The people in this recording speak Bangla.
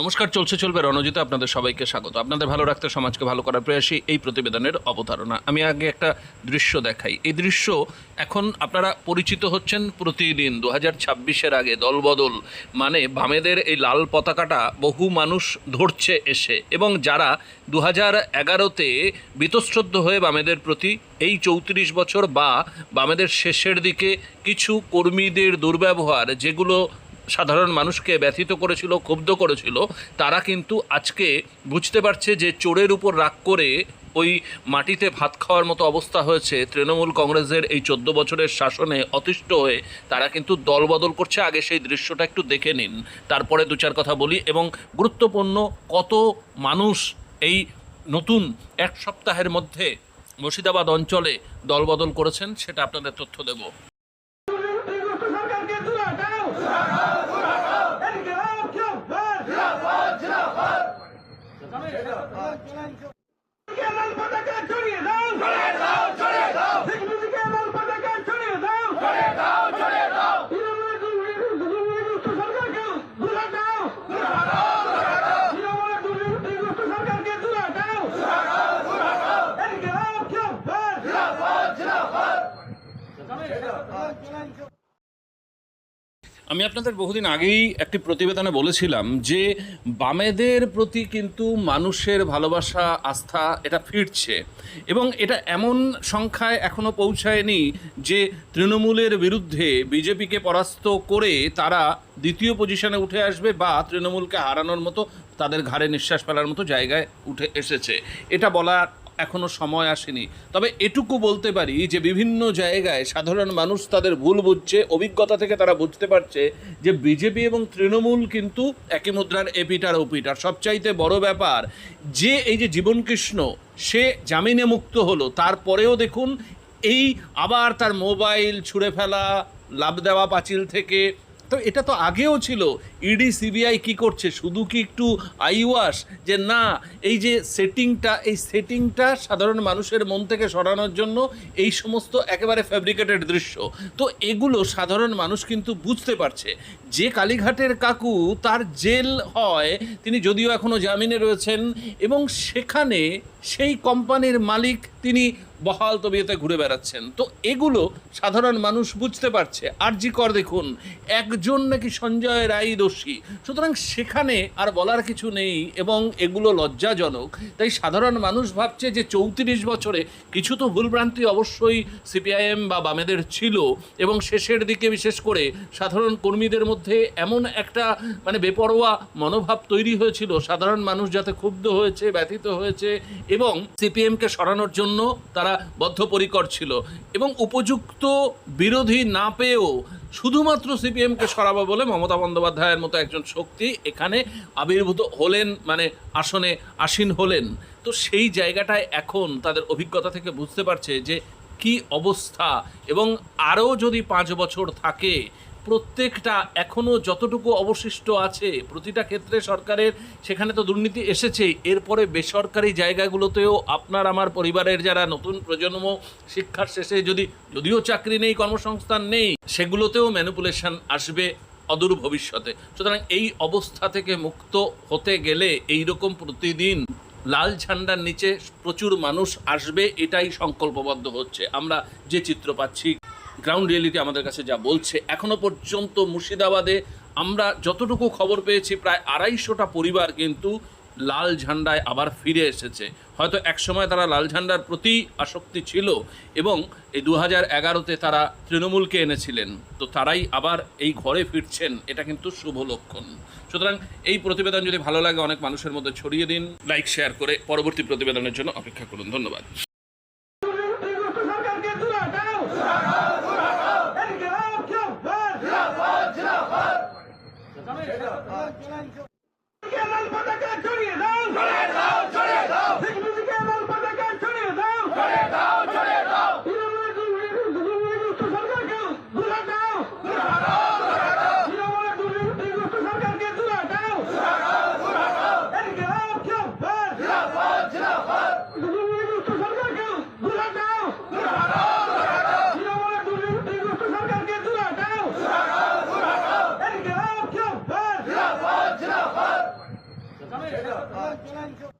নমস্কার, চলছে, চলবে রণজিতে আপনাদের সবাইকে স্বাগত। আপনাদের ভালো রাখতে, সমাজকে ভালো করার প্রয়াসী এই প্রতিবেদনের অবতারণা। আমি আগে একটা দৃশ্য দেখাই। এই দৃশ্য এখন আপনারা পরিচিত হচ্ছেন প্রতিদিন, দু হাজার ছাব্বিশের আগে দলবদল মানে বামেদের এই লাল পতাকাটা বহু মানুষ ধরছে এসে এবং যারা দু হাজার এগারোতে বীতশ্রদ্ধ হয়ে বামেদের প্রতি এই চৌত্রিশ বছর বা বামেদের শেষের দিকে কিছু কর্মীদের দুর্ব্যবহার, যেগুলো সাধারণ মানুষকে ব্যথিত করেছিল, ক্ষুব্ধ করেছিল, তারা কিন্তু আজকে বুঝতে পারছে যে চোরের উপর রাগ করে ওই মাটিতে ভাত খাওয়ার মতো অবস্থা হয়েছে। তৃণমূল কংগ্রেসের এই চোদ্দ বছরের শাসনে অতিষ্ঠ হয়ে তারা কিন্তু দলবদল করছে। আগে সেই দৃশ্যটা একটু দেখে নিন। তারপরে দু চার কথা বলি এবং গুরুত্বপূর্ণ কত মানুষ এই নতুন এক সপ্তাহের মধ্যে মুর্শিদাবাদ অঞ্চলে দলবদল করেছেন সেটা আপনাদের তথ্য দেবো। কে লাল পতাকা ছড়িয়ে দাও ছড়িয়ে দাও ছড়িয়ে দাও সিকিউরিটিকে লাল পতাকা ছড়িয়ে দাও ছড়িয়ে দাও ছড়িয়ে দাও augusto সরকারকে তুলে দাও তুলে দাও augusto সরকারকে তুলে দাও তুলে দাও ইনকিলাব জিন্দাবাদ আমি আপনাদের বহুদিন আগেই একটি প্রতিবেদনে বলেছিলাম যে বামেদের প্রতি কিন্তু মানুষের ভালোবাসা, আস্থা এটা ফিরছে। এবং এটা এমন সংখ্যায় এখনও পৌঁছায়নি যে তৃণমূলের বিরুদ্ধে বিজেপিকে পরাস্ত করে তারা দ্বিতীয় পজিশনে উঠে আসবে বা তৃণমূলকে হারানোর মতো তাদের ঘাড়ে নিঃশ্বাস ফেলার মতো জায়গায় উঠে এসেছে। এটা বলার এখনও সময় আসেনি। তবে এটুকু বলতে পারি যে বিভিন্ন জায়গায় সাধারণ মানুষ তাদের ভুল বুঝছে, অভিজ্ঞতা থেকে তারা বুঝতে পারছে যে বিজেপি এবং তৃণমূল কিন্তু একই মুদ্রার এপিটার ওপিটার সবচাইতে বড় ব্যাপার, যে এই যে জীবনকৃষ্ণ সে জামিনে মুক্ত হলো, তারপরেও দেখুন এই আবার তার মোবাইল ছুঁড়ে ফেলা, লাভ দেওয়া পাঁচিল থেকে তো এটা তো আগেও ছিল। ইডি সিবিআই কি করছে? শুধু কি একটু আইওয়াস যে না, এই যে সেটিংটা এই সেটিংটা সাধারণ মানুষের মন থেকে সরানোর জন্য এই সমস্ত একেবারে ফ্যাব্রিকেটেড দৃশ্য। তো এগুলো সাধারণ মানুষ কিন্তু বুঝতে পারছে। যে কালীঘাটের কাকু তার জেল হয়, তিনি যদিও এখনও জামিনে রয়েছেন এবং সেখানে সেই কোম্পানির মালিক তিনি বহাল তবিয়তে ঘুরে বেড়াচ্ছেন। তো এগুলো সাধারণ মানুষ বুঝতে পারছে। আর জি কর দেখুন, একজন নাকি সঞ্জয় রায় দোষী। সুতরাং সেখানে আর বলার কিছু নেই এবং এগুলো লজ্জাজনক। তাই সাধারণ মানুষ ভাবছে যে চৌত্রিশ বছরে কিছু তো ভুলভ্রান্তি অবশ্যই সিপিআইএম বা বামেদের ছিল এবং শেষের দিকে বিশেষ করে সাধারণ কর্মীদের মধ্যে এমন একটা মানে বেপরোয়া মনোভাব তৈরি হয়েছিল। সাধারণ মানুষ যাতে ক্ষুব্ধ হয়েছে, ব্যথিত হয়েছে এবং সিপিএমকে সরানোর জন্য তারা বদ্ধপরিকর ছিল। এবং উপযুক্ত বিরোধী না পেয়েও শুধুমাত্র সিপিএমকে সরাবো বলে মমতা বন্দ্যোপাধ্যায়ের মতো একজন শক্তি এখানে আবির্ভূত হলেন মানে আসনে আসীন হলেন। তো সেই জায়গাটায় এখন তাদের অভিজ্ঞতা থেকে বুঝতে পারছে যে কি অবস্থা। এবং আরও যদি পাঁচ বছর থাকে প্রত্যেকটা এখনও যতটুকু অবশিষ্ট আছে, প্রতিটা ক্ষেত্রে সরকারের সেখানে তো দুর্নীতি এসেছেই। এরপরে বেসরকারি জায়গাগুলোতেও আপনার, আমার পরিবারের যারা নতুন প্রজন্ম, শিক্ষার শেষে যদি, যদিও চাকরি নেই, কর্মসংস্থান নেই, সেগুলোতেও ম্যানিপুলেশন আসবে অদূর ভবিষ্যতে। সুতরাং এই অবস্থা থেকে মুক্ত হতে গেলে এই রকম প্রতিদিন লাল ঝান্ডার নিচে প্রচুর মানুষ আসবে, এটাই সংকল্পবদ্ধ হচ্ছে। আমরা যে চিত্র পাচ্ছি। গ্রাউন্ড রিয়েলিটি আমাদের কাছে যা বলছে, এখনও পর্যন্ত মুর্শিদাবাদে আমরা যতটুকু খবর পেয়েছি, প্রায় আড়াইশোটা পরিবার কিন্তু লাল ঝান্ডায় আবার ফিরে এসেছে। হয়তো একসময় তারা লাল ঝান্ডার প্রতি আসক্তি ছিল এবং এই দু হাজার এগারোতে তারা তৃণমূলকে এনেছিলেন। তো তারাই আবার এই ঘরে ফিরছেন, এটা কিন্তু শুভ লক্ষণ। সুতরাং এই প্রতিবেদন যদি ভালো লাগে, অনেক মানুষের মধ্যে ছড়িয়ে দিন লাইক শেয়ার করে পরবর্তী প্রতিবেদনের জন্য অপেক্ষা করুন। ধন্যবাদ। লাল পতাকা ছড়িয়ে দাও ছড়িয়ে দাও ছড়িয়ে দাও よし!